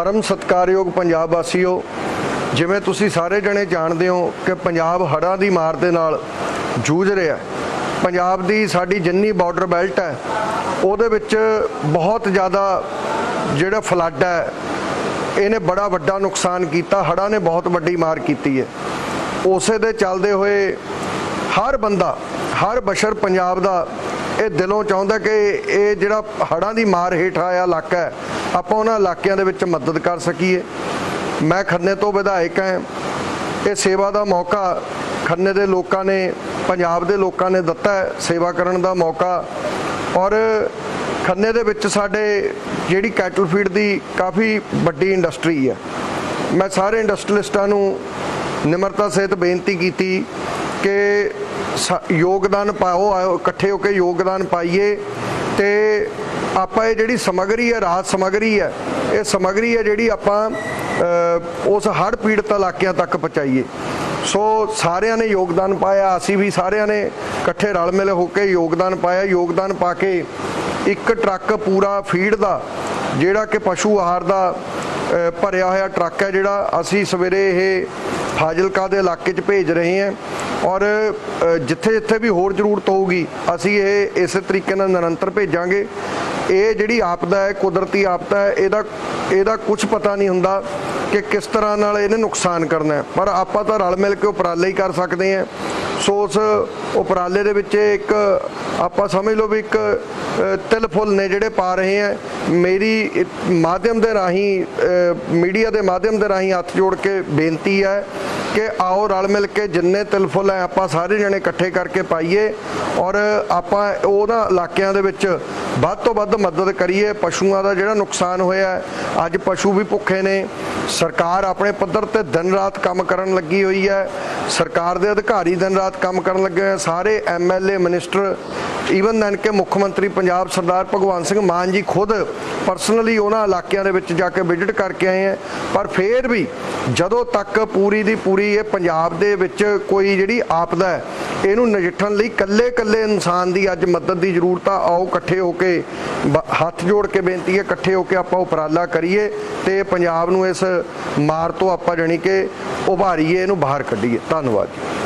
ਪਰਮ ਸਤਕਾਰਯੋਗ ਪੰਜਾਬ ਵਾਸੀਓ, ਜਿਵੇਂ ਤੁਸੀਂ ਸਾਰੇ ਜਣੇ ਜਾਣਦੇ ਹੋ ਕਿ ਪੰਜਾਬ ਹੜ੍ਹਾਂ ਦੀ ਮਾਰ ਦੇ ਨਾਲ ਜੂਝ ਰਿਹਾ ਪੰਜਾਬ ਦੀ ਸਾਡੀ ਜਿੰਨੀ ਬਾਰਡਰ ਬੈਲਟ ਹੈ, ਉਹਦੇ ਵਿੱਚ ਬਹੁਤ ਜ਼ਿਆਦਾ ਜਿਹੜਾ ਫਲੱਡ ਹੈ, ਇਹਨੇ ਬੜਾ ਵੱਡਾ ਨੁਕਸਾਨ ਕੀਤਾ, ਹੜ੍ਹਾਂ ਨੇ ਬਹੁਤ ਵੱਡੀ ਮਾਰ ਕੀਤੀ ਹੈ। ਉਸੇ ਦੇ ਚੱਲਦੇ ਹੋਏ ਹਰ ਬੰਦਾ, ਹਰ ਬਸ਼ਰ ਪੰਜਾਬ ਦਾ ਇਹ ਦਿਲੋਂ ਚਾਹੁੰਦਾ ਕਿ ਇਹ ਜਿਹੜਾ ਹੜ੍ਹਾਂ ਦੀ ਮਾਰ ਹੇਠ ਆਇਆ ਇਲਾਕਾ ਹੈ ਆਪਾਂ ਉਹਨਾਂ ਇਲਾਕਿਆਂ ਦੇ ਵਿੱਚ ਮਦਦ ਕਰ ਸਕੀਏ। ਮੈਂ ਖੰਨੇ ਤੋਂ ਵਿਧਾਇਕ ਹਾਂ। ਇਹ ਸੇਵਾ ਦਾ ਮੌਕਾ ਖੰਨੇ ਦੇ ਲੋਕਾਂ ਨੇ, ਪੰਜਾਬ ਦੇ ਲੋਕਾਂ ਨੇ ਦਿੱਤਾ ਹੈ ਸੇਵਾ ਕਰਨ ਦਾ ਮੌਕਾ। ਔਰ ਖੰਨੇ ਦੇ ਵਿੱਚ ਸਾਡੇ ਜਿਹੜੀ ਕੈਟਲ ਫੀਡ ਦੀ ਕਾਫੀ ਵੱਡੀ ਇੰਡਸਟਰੀ ਹੈ ਮੈਂ ਸਾਰੇ ਇੰਡਸਟਰੀਲਿਸਟਾਂ ਨੂੰ ਨਿਮਰਤਾ ਸਹਿਤ ਬੇਨਤੀ ਕੀਤੀ ਕਿ ਸ- ਯੋਗਦਾਨ ਪਾਓ ਆਓ ਇਕੱਠੇ ਹੋ ਕੇ ਯੋਗਦਾਨ ਪਾਈਏ। ਤੇ ਆਪਾਂ ਇਹ ਜਿਹੜੀ ਸਮਗਰੀ ਹੈ, ਰਾਹਤ ਸਮਗਰੀ ਹੈ, ਇਹ ਸਮਗਰੀ ਹੈ ਜਿਹੜੀ ਆਪਾਂ ਉਸ ਹੜ੍ਹ ਪੀੜਤ ਇਲਾਕਿਆਂ ਤੱਕ ਪਹੁੰਚਾਈਏ। ਸੋ ਸਾਰਿਆਂ ਨੇ ਯੋਗਦਾਨ ਪਾਇਆ, ਅਸੀਂ ਵੀ ਸਾਰਿਆਂ ਨੇ ਇਕੱਠੇ ਰਲ ਮਿਲ ਹੋ ਕੇ ਯੋਗਦਾਨ ਪਾਇਆ। ਯੋਗਦਾਨ ਪਾ ਕੇ ਇੱਕ ਟਰੱਕ ਪੂਰਾ ਫੀਡ ਦਾ, ਜਿਹੜਾ ਕਿ ਪਸ਼ੂ ਆਹਾਰ ਦਾ ਭਰਿਆ ਹੋਇਆ ਟਰੱਕ ਹੈ ਜਿਹੜਾ ਅਸੀਂ ਸਵੇਰੇ ਇਹ ਫਾਜ਼ਿਲਕਾ ਦੇ ਇਲਾਕੇ 'ਚ ਭੇਜ ਰਹੇ ਹਾਂ ਔਰ ਜਿੱਥੇ ਜਿੱਥੇ ਵੀ ਹੋਰ ਜ਼ਰੂਰਤ ਹੋਊਗੀ, ਅਸੀਂ ਇਹ ਇਸੇ ਤਰੀਕੇ ਨਾਲ ਨਿਰੰਤਰ ਭੇਜਾਂਗੇ। ਇਹ ਜਿਹੜੀ ਆਪਦਾ ਹੈ, ਕੁਦਰਤੀ ਆਪਦਾ ਹੈ, ਇਹਦਾ ਇਹਦਾ ਕੁਝ ਪਤਾ ਨਹੀਂ ਹੁੰਦਾ ਕਿ ਕਿਸ ਤਰ੍ਹਾਂ ਨਾਲ ਇਹਨੇ ਨੁਕਸਾਨ ਕਰਨਾ ਹੈ। ਪਰ ਆਪਾਂ ਤਾਂ ਰਲ ਮਿਲ ਕੇ ਉਪਰਾਲੇ ਹੀ ਕਰ ਸਕਦੇ ਹਾਂ। ਸੋ ਉਸ ਉਪਰਾਲੇ ਦੇ ਵਿੱਚ ਇੱਕ ਆਪਾਂ ਸਮਝ ਲਓ ਵੀ ਇੱਕ ਤਿਲ ਫੁੱਲ ਨੇ ਜਿਹੜੇ ਪਾ ਰਹੇ ਆ। ਮੇਰੀ ਮਾਧਿਅਮ ਦੇ ਰਾਹੀਂ ਮੀਡੀਆ ਦੇ ਮਾਧਿਅਮ ਦੇ ਰਾਹੀਂ ਹੱਥ ਜੋੜ ਕੇ ਬੇਨਤੀ ਹੈ ਕਿ ਆਓ ਰਲ ਮਿਲ ਕੇ ਜਿੰਨੇ ਤਿਲ ਫੁੱਲ ਹੈ ਆਪਾਂ ਸਾਰੇ ਜਣੇ ਇਕੱਠੇ ਕਰਕੇ ਪਾਈਏ ਔਰ ਆਪਾਂ ਉਹਨਾਂ ਇਲਾਕਿਆਂ ਦੇ ਵਿੱਚ ਵੱਧ ਤੋਂ ਵੱਧ ਮਦਦ ਕਰੀਏ। ਪਸ਼ੂਆਂ ਦਾ ਜਿਹੜਾ ਨੁਕਸਾਨ ਹੋਇਆ ਅੱਜ ਪਸ਼ੂ ਵੀ ਭੁੱਖੇ ਨੇ। ਸਰਕਾਰ ਆਪਣੇ ਪੱਧਰ ਤੇ ਦਿਨ ਰਾਤ ਕੰਮ ਕਰਨ ਲੱਗੀ ਹੋਈ ਹੈ। ਸਰਕਾਰ ਦੇ ਅਧਿਕਾਰੀ ਦਿਨ ਰਾਤ ਕੰਮ ਕਰਨ ਲੱਗੇ ਹੋਏ ਆ। ਸਾਰੇ ਐਮਐਲਏ ਮਿਨਿਸਟਰ ਈਵਨ ਦੈਨ ਕਿ ਮੁੱਖ ਮੰਤਰੀ ਪੰਜਾਬ ਸਰਦਾਰ ਭਗਵੰਤ ਸਿੰਘ ਮਾਨ ਜੀ ਖੁਦ ਪਰਸਨਲੀ ਉਹਨਾਂ ਇਲਾਕਿਆਂ ਦੇ ਵਿੱਚ ਜਾ ਕੇ ਵਿਜ਼ਿਟ ਕਰਕੇ ਆਏ ਆ ਪਰ ਫੇਰ ਵੀ ਜਦੋਂ ਤੱਕ ਪੂਰੀ ਦੀ ਪੂਰੀ ਇਹ ਪੰਜਾਬ ਦੇ ਵਿੱਚ ਕੋਈ ਜਿਹੜੀ ਆਪਦਾ ਹੈ, ਇਹਨੂੰ ਨਜਿੱਠਣ ਲਈ ਕੱਲੇ ਕੱਲੇ ਇਨਸਾਨ ਦੀ ਅੱਜ ਮਦਦ ਦੀ ਜ਼ਰੂਰਤ ਆ, ਆਓ ਇਕੱਠੇ ਹੋ ਕੇ ਬ- ਹੱਥ ਜੋੜ ਕੇ ਬੇਨਤੀ ਹੈ, ਇਕੱਠੇ ਹੋ ਕੇ ਆਪਾਂ ਉਪਰਾਲਾ ਕਰੀਏ ਤੇ ਪੰਜਾਬ ਨੂੰ ਇਸ ਮਾਰ ਤੋਂ ਆਪਾਂ ਜਾਣੀ ਕਿ ਉਭਾਰੀਏ, ਇਹਨੂੰ ਬਾਹਰ ਕੱਢੀਏ। ਧੰਨਵਾਦ ਜੀ।